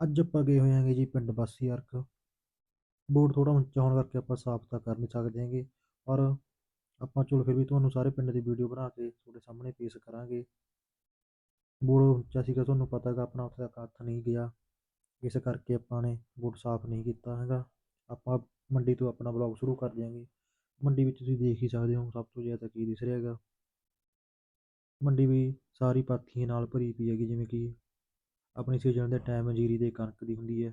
ਅੱਜ ਆਪਾਂ ਗਏ ਹੋਏ ਹਾਂਗੇ ਜੀ ਪਿੰਡ ਬਾਸੀ ਅਰਕ। ਬੋਰਡ ਥੋੜਾ ਉੱਚਾ ਹੋਣ ਕਰਕੇ ਆਪਾਂ ਸਾਫ਼ ਤਾਂ ਕਰ ਨਹੀਂ ਸਕਦੇ ਹਾਂਗੇ। ਪਰ ਆਪਾਂ ਚਲੋ ਫਿਰ ਵੀ ਤੁਹਾਨੂੰ ਸਾਰੇ ਪਿੰਡ ਦੀ ਵੀਡੀਓ ਬਣਾ ਕੇ ਤੁਹਾਡੇ ਸਾਹਮਣੇ ਪੇਸ਼ ਕਰਾਂਗੇ। ਬੋਰਡ ਉੱਚਾ ਸੀਗਾ, ਤੁਹਾਨੂੰ ਪਤਾ ਹੈਗਾ ਆਪਣਾ ਉੱਥੇ ਤੱਕ ਹੱਥ ਨਹੀਂ ਗਿਆ। ਇਸ ਕਰਕੇ ਆਪਾਂ ਨੇ ਬੋਰਡ ਸਾਫ਼ ਨਹੀਂ ਕੀਤਾ ਹੈਗਾ। ਆਪਾਂ ਮੰਡੀ ਤੋਂ ਆਪਣਾ ਬਲੌਗ ਸ਼ੁਰੂ ਕਰ ਦਿਆਂਗੇ। ਮੰਡੀ ਵਿੱਚ ਤੁਸੀਂ ਦੇਖ ਹੀ ਸਕਦੇ ਹੋ ਸਭ ਤੋਂ ਜ਼ਿਆਦਾ ਕੀ ਦਿਸ ਰਿਹਾ ਹੈਗਾ। ਮੰਡੀ ਵੀ ਸਾਰੀ ਪਾਥੀਆਂ ਨਾਲ ਭਰੀ ਪਈ ਹੈਗੀ, ਜਿਵੇਂ ਕਿ ਆਪਣੀ ਸੀਜ਼ਨ ਦੇ ਟਾਈਮ ਜੀਰੀ ਤੇ ਕਣਕ ਦੀ ਹੁੰਦੀ ਹੈ।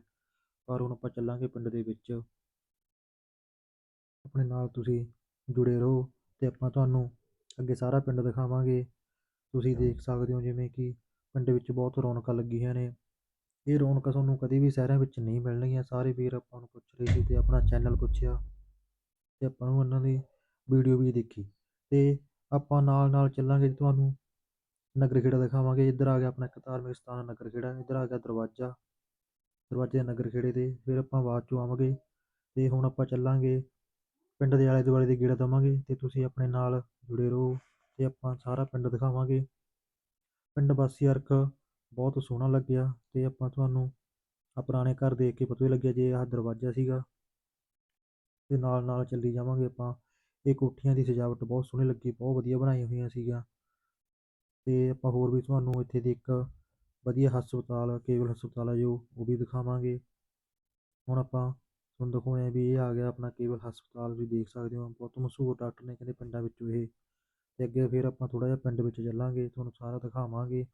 ਪਰ ਹੁਣ ਆਪਾਂ ਚੱਲਾਂਗੇ ਪਿੰਡ ਦੇ ਵਿੱਚ। ਆਪਣੇ ਨਾਲ ਤੁਸੀਂ ਜੁੜੇ ਰਹੋ ਤੇ ਆਪਾਂ ਤੁਹਾਨੂੰ ਅੱਗੇ ਸਾਰਾ ਪਿੰਡ ਦਿਖਾਵਾਂਗੇ। ਤੁਸੀਂ ਦੇਖ ਸਕਦੇ ਹੋ ਜਿਵੇਂ ਕਿ ਪਿੰਡ ਵਿੱਚ ਬਹੁਤ ਰੌਣਕਾਂ ਲੱਗੀਆਂ ਨੇ। ਇਹ ਰੌਣਕਾਂ ਤੁਹਾਨੂੰ ਕਦੇ ਵੀ ਸ਼ਹਿਰਾਂ ਵਿੱਚ ਨਹੀਂ ਮਿਲਣਗੀਆਂ। ਸਾਰੇ ਵੀਰ ਆਪਾਂ ਨੂੰ ਪੁੱਛ ਰਹੇ ਸੀ ਤੇ ਆਪਣਾ ਚੈਨਲ ਪੁੱਛਿਆ ਤੇ ਆਪਾਂ ਨੂੰ ਉਹਨਾਂ ਦੀ ਵੀਡੀਓ ਵੀ ਦੇਖੀ। ਤੇ ਆਪਾਂ ਨਾਲ ਨਾਲ ਚੱਲਾਂਗੇ ਤੁਹਾਨੂੰ ਨਗਰ ਖੇੜਾ ਦਿਖਾਵਾਂਗੇ। ਇੱਧਰ ਆ ਗਿਆ ਆਪਣਾ ਇੱਕ ਧਾਰਮਿਕ ਸਥਾਨ ਨਗਰ ਖੇੜਾ ਇੱਧਰ ਆ ਗਿਆ ਦਰਵਾਜ਼ਾ। ਦਰਵਾਜ਼ੇ ਨਗਰ ਖੇੜੇ ਤੇ ਫਿਰ ਆਪਾਂ ਬਾਅਦ ਚੋਂ ਆਵਾਂਗੇ ਤੇ ਹੁਣ ਆਪਾਂ ਚੱਲਾਂਗੇ ਪਿੰਡ ਦੇ ਆਲੇ ਦੁਆਲੇ ਦੇ ਗੇੜਾ ਦੇਵਾਂਗੇ ਤੇ ਤੁਸੀਂ ਆਪਣੇ ਨਾਲ ਜੁੜੇ ਰਹੋ ਤੇ ਆਪਾਂ ਸਾਰਾ ਪਿੰਡ ਦਿਖਾਵਾਂਗੇ। ਪਿੰਡ ਵਾਸੀ ਅਰਕ ਬਹੁਤ ਸੋਹਣਾ ਲੱਗਿਆ ਤੇ ਆਪਾਂ ਤੁਹਾਨੂੰ ਆ ਪੁਰਾਣੇ ਘਰ ਦੇਖ ਕੇ ਪਤਾ ਹੀ ਲੱਗਿਆ ਜੇ ਆਹ ਦਰਵਾਜ਼ਾ ਸੀਗਾ। ਤੇ ਨਾਲ ਨਾਲ ਚੱਲੀ ਜਾਵਾਂਗੇ ਆਪਾਂ। ਇਹ ਕੋਠੀਆਂ ਦੀ ਸਜਾਵਟ ਬਹੁਤ ਸੋਹਣੀ ਲੱਗੀ, ਬਹੁਤ ਵਧੀਆ ਬਣਾਈਆਂ ਹੋਈਆਂ ਸੀਗੀਆਂ। ਅਤੇ ਆਪਾਂ ਹੋਰ ਵੀ ਤੁਹਾਨੂੰ ਇੱਥੇ ਦੀ ਇੱਕ ਵਧੀਆ ਹਸਪਤਾਲ, ਕੇਵਲ ਹਸਪਤਾਲ ਆ ਜੋ, ਉਹ ਵੀ ਦਿਖਾਵਾਂਗੇ। ਹੁਣ ਆਪਾਂ ਤੁਹਾਨੂੰ ਦਿਖਾਉਂਦੇ ਹਾਂ ਵੀ ਇਹ ਆ ਗਿਆ ਆਪਣਾ ਕੇਵਲ ਹਸਪਤਾਲ ਵੀ ਦੇਖ ਸਕਦੇ ਹੋ ਬਹੁਤ ਮਸ਼ਹੂਰ ਡਾਕਟਰ ਨੇ ਕਹਿੰਦੇ ਪਿੰਡਾਂ ਵਿੱਚੋਂ ਇਹ। ਅਤੇ ਅੱਗੇ ਫਿਰ ਆਪਾਂ ਥੋੜ੍ਹਾ ਜਿਹਾ ਪਿੰਡ ਵਿੱਚ ਚੱਲਾਂਗੇ, ਤੁਹਾਨੂੰ ਸਾਰਾ ਦਿਖਾਵਾਂਗੇ।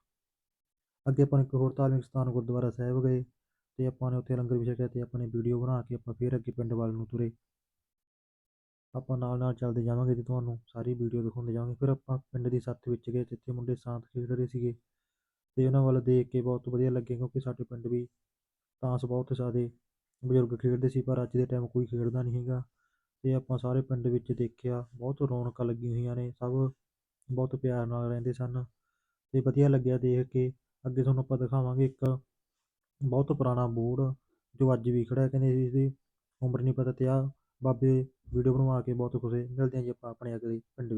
ਅੱਗੇ ਆਪਾਂ ਇੱਕ ਹੋਰ ਧਾਰਮਿਕ ਸਥਾਨ, ਗੁਰਦੁਆਰਾ ਸਾਹਿਬ ਗਏ ਅਤੇ ਆਪਾਂ ਨੇ ਉੱਥੇ ਲੰਗਰ ਵੀ ਛਕਿਆ ਤੇ ਆਪਾਂ ਨੇ ਵੀਡੀਓ ਬਣਾ ਕੇ ਆਪਾਂ ਫਿਰ ਅੱਗੇ ਪਿੰਡ ਵੱਲ ਨੂੰ ਤੁਰੇ। ਆਪਾਂ ਨਾਲ ਨਾਲ ਚੱਲਦੇ ਜਾਵਾਂਗੇ ਅਤੇ ਤੁਹਾਨੂੰ ਸਾਰੀ ਵੀਡੀਓ ਦਿਖਾਉਂਦੇ ਜਾਵਾਂਗੇ। ਫਿਰ ਆਪਾਂ ਪਿੰਡ ਦੀ ਸੱਥ ਵਿੱਚ ਗਏ, ਜਿੱਥੇ ਮੁੰਡੇ ਸਾਂਤ ਖੇਡ ਰਹੇ ਸੀਗੇ ਅਤੇ ਉਹਨਾਂ ਵੱਲ ਦੇਖ ਕੇ ਬਹੁਤ ਵਧੀਆ ਲੱਗੇ ਕਿਉਂਕਿ ਸਾਡੇ ਪਿੰਡ ਵੀ ਤਾਂਸ ਬਹੁਤ ਜ਼ਿਆਦੇ ਬਜ਼ੁਰਗ ਖੇਡਦੇ ਸੀ, ਪਰ ਅੱਜ ਦੇ ਟਾਈਮ ਕੋਈ ਖੇਡਦਾ ਨਹੀਂ ਹੈਗਾ ਅਤੇ ਆਪਾਂ ਸਾਰੇ ਪਿੰਡ ਵਿੱਚ ਦੇਖਿਆ, ਬਹੁਤ ਰੌਣਕਾਂ ਲੱਗੀਆਂ ਹੋਈਆਂ ਨੇ, ਸਭ ਬਹੁਤ ਪਿਆਰ ਨਾਲ ਰਹਿੰਦੇ ਸਨ ਅਤੇ ਵਧੀਆ ਲੱਗਿਆ ਦੇਖ ਕੇ। ਅੱਗੇ ਤੁਹਾਨੂੰ ਆਪਾਂ ਦਿਖਾਵਾਂਗੇ ਇੱਕ ਬਹੁਤ ਪੁਰਾਣਾ ਬੋਰਡ ਜੋ ਅੱਜ ਵੀ ਖੜਾ ਕਹਿੰਦੇ ਇਸ ਉਮਰ ਨਹੀਂ ਪਤਾ ਤੇ ਆ ਬਾਬੇ ਵੀਡੀਓ ਬਣਵਾ ਕੇ ਬਹੁਤ ਖੁਸ਼ ਹੋਏ। ਮਿਲਦੇ ਹਾਂ ਜੀ ਆਪਾਂ ਆਪਣੇ ਅਗਲੇ ਪਿੰਡ ਵਿੱਚ।